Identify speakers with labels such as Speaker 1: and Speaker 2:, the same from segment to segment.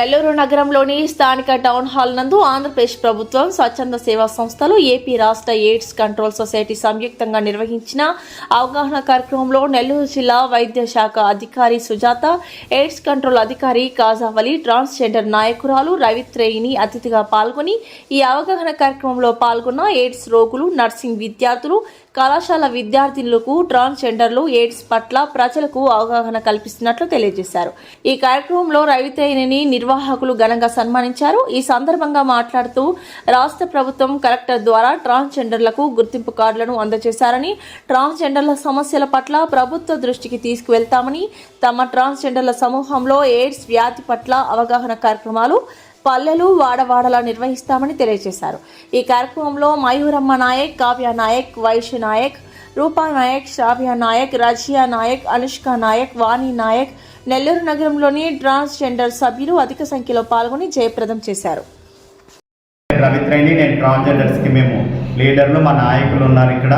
Speaker 1: నెల్లూరు నగరంలోని స్థానిక town hall నందు ఆంధ్రప్రదేశ్ ప్రభుత్వం స్వచ్ఛంద సేవా సంస్థలు ఏపీ రాష్ట్ర ఎయిడ్స్ కంట్రోల్ సొసైటీ సంయుక్తంగా నిర్వహించిన అవగాహన కార్యక్రమంలో నెల్లూరు జిల్లా వైద్య శాఖ అధికారి సుజాత ఎయిడ్స్ కంట్రోల్ అధికారి కాజావలి ట్రాన్స్జెండర్ నాయకురాలు రవిత్రేయిని అతిథిగా పాల్గొని ఈ అవగాహన కార్యక్రమంలో పాల్గొన్న ఎయిడ్స్ రోగులు నర్సింగ్ విద్యార్థులు కళాశాల విద్యార్థినులకు ట్రాన్స్జెండర్లు ఎయిడ్స్ పట్ల ప్రజలకు అవగాహన కల్పిస్తున్నట్లు తెలియజేశారు. ఈ కార్యక్రమంలో రవితేనిని నిర్వాహకులు ఘనంగా సన్మానించారు. ఈ సందర్భంగా మాట్లాడుతూ రాష్ట్ర ప్రభుత్వం కలెక్టర్ ద్వారా ట్రాన్స్జెండర్లకు గుర్తింపు కార్డులను అందజేశారని ట్రాన్స్జెండర్ల సమస్యల పట్ల ప్రభుత్వ దృష్టికి తీసుకువెళ్తామని తమ ట్రాన్స్జెండర్ల సమూహంలో ఎయిడ్స్ వ్యాధి పట్ల అవగాహన కార్యక్రమాలు పల్లెలు వాడవాడలా నిర్వహిస్తామని తెలియజేశారు. ఈ కార్యక్రమంలో మయూరమ్మ నాయక్ కావ్య నాయక్ వైశ్య నాయక్ రూపా నాయక్ శ్రావ్య నాయక్ రజియా నాయక్ అనుష్క నాయక్ వాణి నాయక్ నెల్లూరు నగరంలోని ట్రాన్స్జెండర్ సభ్యులు అధిక సంఖ్యలో పాల్గొని జయప్రదం చేశారు.
Speaker 2: రవిత్రేణి నేను ట్రాన్స్జెండర్స్కి మేము లీడర్లు మా నాయకులు ఉన్నారు ఇక్కడ.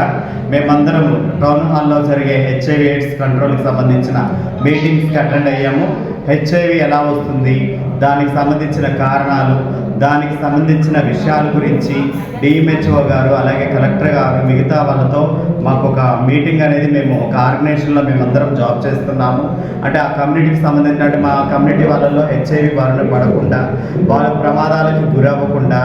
Speaker 2: మేమందరం టౌన్ హాల్లో జరిగే హెచ్ఐవి ఎయిడ్స్ కంట్రోల్కి సంబంధించిన మీటింగ్స్కి అటెండ్ అయ్యాము. హెచ్ఐవి ఎలా వస్తుంది? దానికి సంబంధించిన కారణాలు దానికి సంబంధించిన విషయాల గురించి డిఎంహెచ్ఓ గారు అలాగే కలెక్టర్ గారు మిగతా వాళ్ళతో మాకు ఒక మీటింగ్ అనేది మేము ఒక ఆర్గనైజేషన్లో మేమందరం జాబ్ చేస్తున్నాము. అంటే ఆ కమ్యూనిటీకి సంబంధించిన మా కమ్యూనిటీ వాళ్ళల్లో హెచ్ఐవి బారిన పడకుండా వాళ్ళ ప్రమాదాలకు గురవ్వకుండా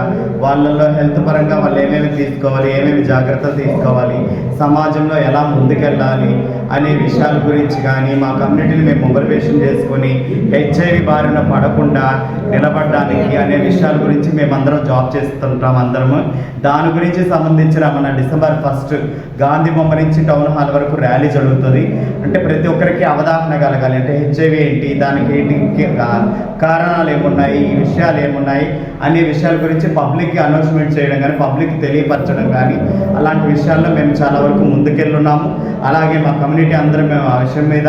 Speaker 2: వాళ్ళల్లో హెల్త్ పరంగా వాళ్ళు ఏమేమి తీసుకోవాలి ఏమేమి జాగ్రత్తలు తీసుకోవాలి సమాజంలో ఎలా ముందుకెళ్ళాలి అనే విషయాల గురించి కానీ మా కమ్యూనిటీని మేము మొబిలైజేషన్ చేసుకొని హెచ్ఐవి బారిన పడకుండా నిలబడడానికి అనే విషయాల గురించి మేమందరం జాబ్ చేస్తుంటాం అందరము. దాని గురించి సంబంధించిన మన డిసెంబర్ ఫస్ట్ గాంధీ బొమ్మ నుంచి టౌన్ హాల్ వరకు ర్యాలీ జరుగుతుంది. అంటే ప్రతి ఒక్కరికి అవగాహన కలగాలి. అంటే హెచ్ఐవి ఏంటి దానికి ఏంటి కారణాలు ఏమున్నాయి ఈ విషయాలు ఏమున్నాయి అనే విషయాల గురించి పబ్లిక్కి అనౌన్స్మెంట్ చేయడం కానీ పబ్లిక్ తెలియపరచడం కానీ అలాంటి విషయాల్లో మేము చాలా వరకు ముందుకెళ్ళున్నాము. అలాగే మా కమ్యూనిటీ కమ్యూనిటీ అందరం మేము ఆ విషయం మీద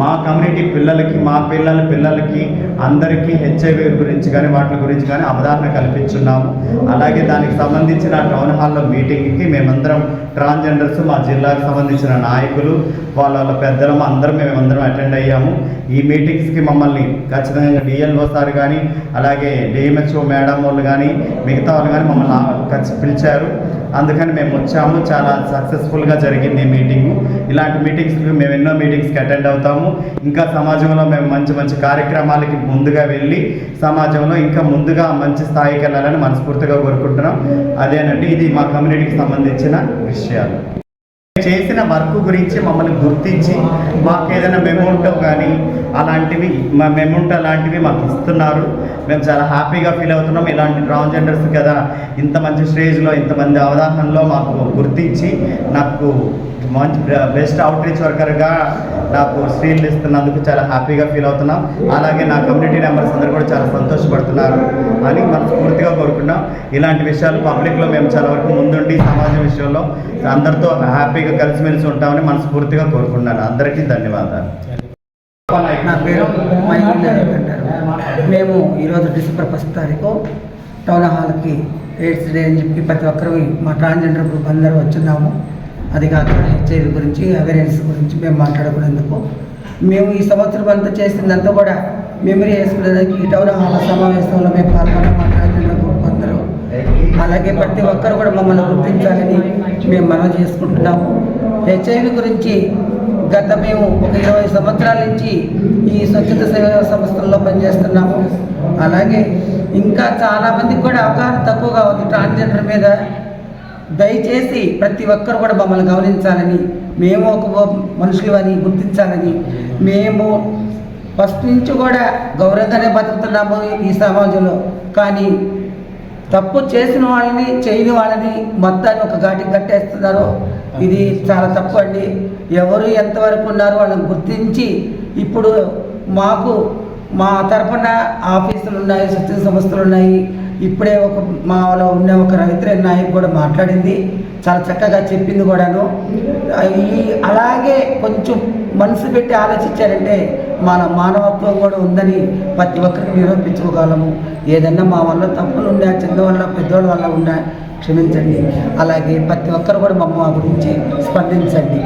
Speaker 2: మా కమ్యూనిటీ పిల్లలకి మా పిల్లల పిల్లలకి అందరికీ హెచ్ఐవి గురించి కానీ వాటి గురించి కానీ అవగాహన కల్పించున్నాము. అలాగే దానికి సంబంధించిన టౌన్ హాల్లో మీటింగ్కి మేమందరం ట్రాన్స్జెండర్స్ మా జిల్లాకు సంబంధించిన నాయకులు వాళ్ళ వాళ్ళ పెద్దలము అందరం మేమందరం అటెండ్ అయ్యాము. ఈ మీటింగ్స్కి మమ్మల్ని ఖచ్చితంగా డిఎల్ఓ సార్ కానీ అలాగే డిఎంహెచ్ఓ మేడం వాళ్ళు కానీ మిగతా వాళ్ళు కానీ మమ్మల్ని పిలిచారు. అందుకని మేము వచ్చాము. చాలా సక్సెస్ఫుల్గా జరిగింది ఈ మీటింగు ఇలాంటి మీటింగ్స్కి మేము ఎన్నో మీటింగ్స్కి అటెండ్ అవుతాము. ఇంకా సమాజంలో మేము మంచి మంచి కార్యక్రమాలకి ముందుగా వెళ్ళి సమాజంలో ఇంకా ముందుగా మంచి స్థాయికి వెళ్ళాలని మనస్ఫూర్తిగా కోరుకుంటున్నాం. అదేనండి ఇది మా కమ్యూనిటీకి సంబంధించిన విషయాలు. చేసిన వర్క్ గురించి మమ్మల్ని గుర్తించి మాకు ఏదైనా మెమోంటో కానీ అలాంటివి మా మెమోంటో అలాంటివి మాకు ఇస్తున్నారు. మేము చాలా హ్యాపీగా ఫీల్ అవుతున్నాం. ఇలాంటి ట్రాన్స్జెండర్స్ కదా ఇంత మంచి స్టేజ్లో ఇంతమంది అవగాహనలో మాకు గుర్తించి నాకు మంచి బెస్ట్ అవుట్ రీచ్ వర్కర్గా నాకు స్క్రీన్లు ఇస్తున్నందుకు చాలా హ్యాపీగా ఫీల్ అవుతున్నాం. అలాగే నా కమ్యూనిటీ మెంబర్స్ అందరూ కూడా చాలా సంతోషపడుతున్నారు అని మనస్ఫూర్తిగా కోరుకున్నాం ఇలాంటి విషయాలు పబ్లిక్లో మేము చాలా వరకు ముందుండి సమాజం విషయంలో అందరితో హ్యాపీగా కలిసిమెలిసి ఉంటామని మనస్ఫూర్తిగా కోరుకున్నాను అందరికీ ధన్యవాదాలు.
Speaker 3: నా పేరు మైకి అంటారు. మేము ఈరోజు డిసెంబర్ ఫస్ట్ తారీఖు టౌన్ హాల్కి ఎయిడ్స్ డే అని చెప్పి ప్రతి ఒక్కరు మా ట్రాన్స్జెండర్ గ్రూప్ అందరూ వచ్చున్నాము. అది కాక హెచ్ఐవి గురించి అవేర్నెస్ గురించి మేము మాట్లాడుకునేందుకు మేము ఈ సంవత్సరం అంతా చేసిందంతా కూడా మెమరీ వేసుకునేదానికి ఈ టౌన్ హాల్ సమావేశంలో మేము పాల్గొన్న మా ట్రాన్స్జెండర్ గ్రూప్ అందరూ. అలాగే ప్రతి ఒక్కరు కూడా మమ్మల్ని గుర్తించాలని మేము మనం చేసుకుంటున్నాము. హెచ్ఐవి గురించి గత మేము ఒక ఇరవై సంవత్సరాల నుంచి ఈ స్వచ్ఛత సేవా సంస్థల్లో పనిచేస్తున్నాము. అలాగే ఇంకా చాలా మందికి కూడా అవగాహన తక్కువగా ఉంది. ట్రాన్స్జెండర్ మీద దయచేసి ప్రతి ఒక్కరు కూడా మమ్మల్ని గమనించాలని మేము ఒక మనుషులు అని గుర్తించాలని మేము ఫస్ట్ నుంచి కూడా గౌరవంగానే బతుకుతున్నాము ఈ సమాజంలో. కానీ తప్పు చేసిన వాళ్ళని చేయని వాళ్ళని మొత్తాన్ని ఒక ఘాటికి కట్టేస్తున్నారు. ఇది చాలా తప్పు అండి. ఎవరు ఎంతవరకు ఉన్నారో వాళ్ళని గుర్తించి ఇప్పుడు మాకు మా తరపున ఆఫీసులు ఉన్నాయి స్వచ్ఛత సంస్థలు ఉన్నాయి. ఇప్పుడే ఒక మాలో ఉన్న ఒక రవిత్ర నాయక్ కూడా మాట్లాడింది. చాలా చక్కగా చెప్పింది కూడాను. ఈ అలాగే కొంచెం మనసు పెట్టి ఆలోచించారంటే మన మానవత్వం కూడా ఉందని ప్రతి ఒక్కరికి నిరూపించుకోగలము. ఏదన్నా మా వల్ల తప్పులు ఉన్నా చిన్నవాళ్ళ పెద్దవాళ్ళ వల్ల ఉన్నా క్షమించండి. అలాగే ప్రతి ఒక్కరు కూడా మమ్మ గురించి స్పందించండి.